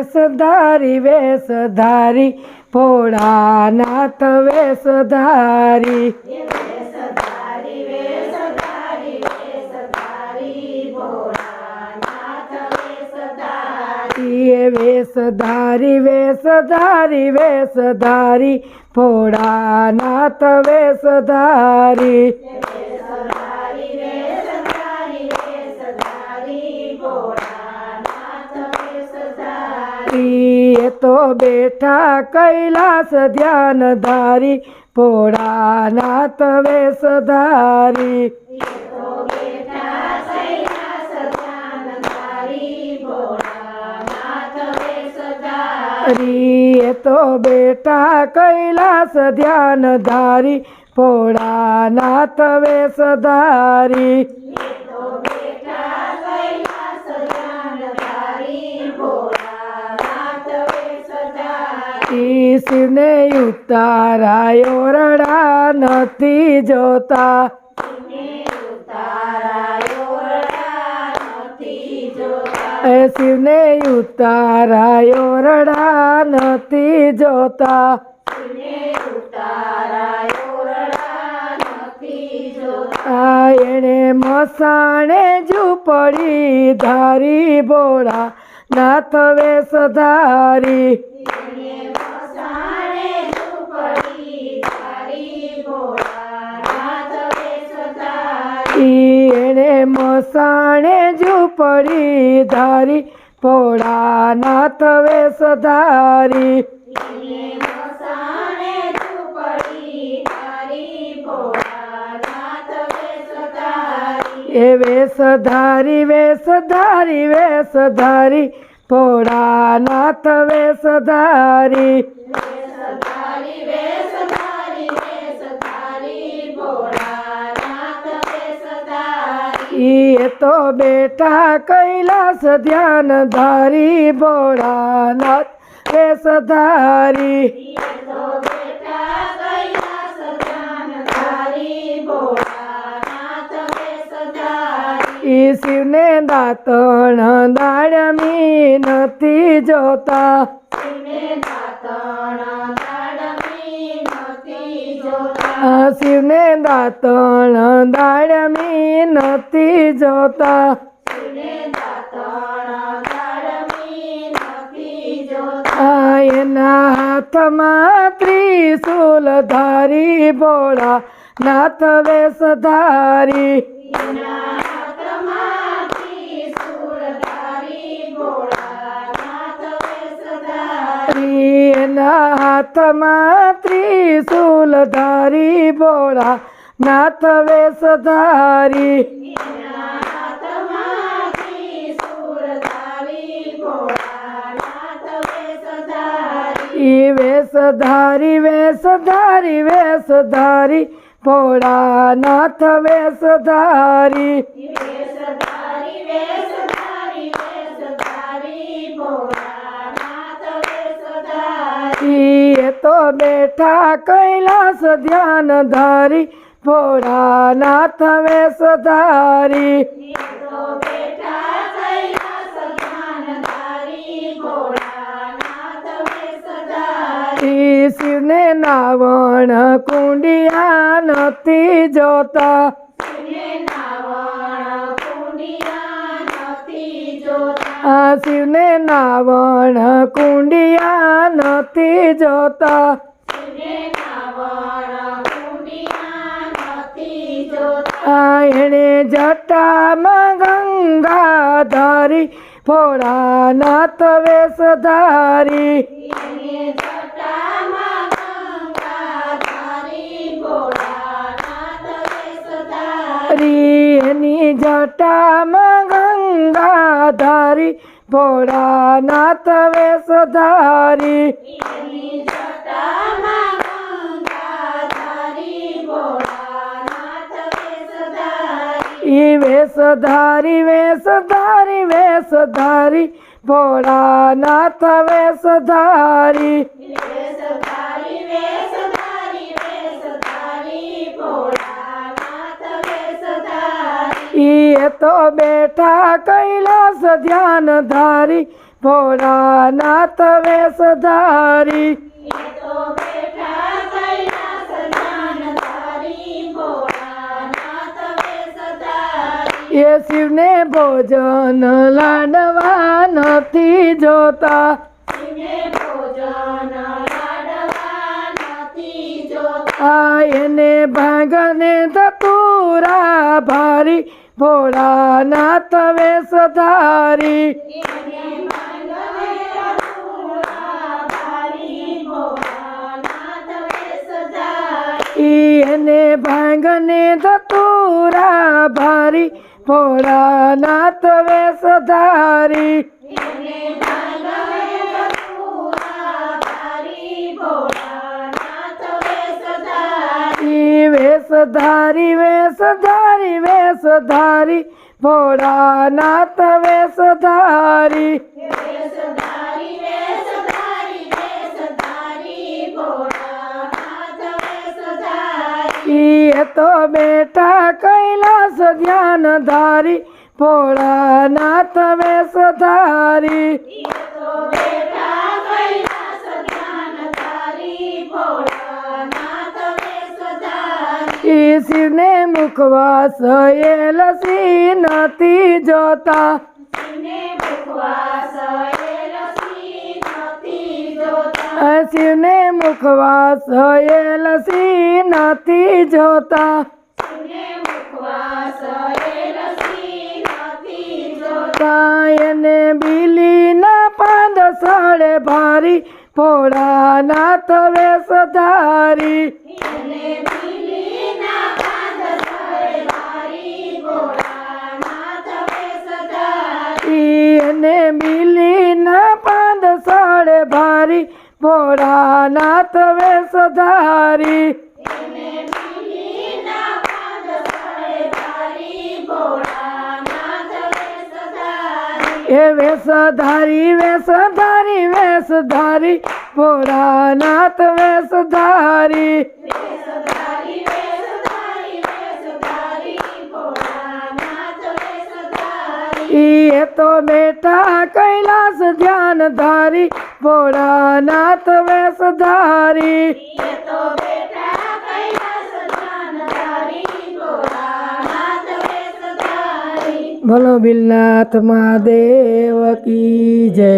વેશધારી વેશધારી ભોળાનાથ વેશધારી. વેશધારી વેશધારી વેશધારી ભોળાનાથ વેશધારી. એ તો બેઠા કૈલાસ ધ્યાન ધારી ભોળાનાથ વેશધારી. હરી એ તો બેટા કૈલાસ ધ્યાન ધારી ભોળાનાથ વેશધારી. શિવને ઉતારાયો રડા નથી જોતા. એ શિવને ઉતારાયો રડા નથી જોતા. આ એણે મસાણે ઝૂંપડી ધારી બોળા નાથ વેશધારી મસાણે ઝૂંપડી ધારી ભોળા નાથ વેશધારી એ વેશધારી વેશધારી વેશધારી ભોળા નાથ વેશધારી ઈ એ તો બેટા કૈલાસ ધ્યાન ધારી ભોળાનાથ વેશધારી ઈ શિવને દાતણ દાડમી નથી જોતા. શિવને દાતણ દાડમી નથી જોતા. એના હાથમાં ત્રિશુલ ધારી ભોળા નાથ વેશધારી ઈ એના હાથમાં ત્રિશુલ ધારી ભોળા નાથ વેશધારી ઈ વેશધારી વેશધારી વેશધારી ભોળા નાથ વેશધારી ઈ એ તો બેઠા કૈલાસ ધ્યાન ધારી ભોળા નાથ વેશધારી. ઈ શિવને નાવણ કુંડિયા નથી જોતા. આ શિવને નાવણ કુંડિયા નથી જોતા. એણે જટામાં ગંગા ધારી ભોળા નાથ વેશધારી. હરી એની જટામાં ધારી ભોળાનાથ વેશધારી ઈ વેશધારી વેશધારી વેશધારી ભોળાનાથ વેશધારી તો બેઠા કૈલાસ ધ્યાન ધારી ભોળાનાથ વેશ ધારી એ શિવને ભોજન લાડવા નથી જોતા. આ એને ભાગને ધતુરા ભારી ભોળાનાથ વેશધારી. ઈ એને ભાંગને ધતુરા ભારી ભોળાનાથ વેશધારી. એને માંગવે અધૂરા ભારી ભોળાનાથ વેશધારી ઈ વેશધારી વેશ, ધારી વેશ, ધારી. ભોળાનાથ વેશધારી ઈ તો બેટા કૈલાસ ધ્યાન ધારી. ભોળાનાથ વેશ, ધારી. તો કૈલાસ ધ્યાનધારી ભોળાનાથ વેશધારી ઈ શિવને મુખવાસ એ લસી નથી જોતા. શિવને મુખવાસ એ લસી નથી જોતા. એને બીલીના પાંદ સળે ભારી ભોળાનાથ વેશધારી એને બીલીના પાંદ સાડે ભારી ભોળાનાથ ભોળાનાથ વેશધારી એ વેશધારી વેશધારી વેશધારી ભોળાનાથ વેશધારી વેશધારી વેશધારી ભોળાનાથ ઈ તો બેટા કૈલાસ ધ્યાન ધારી ભોળાનાથ વેશધારી. ધારી ભલો બિલનાથ મહાદેવ કી જય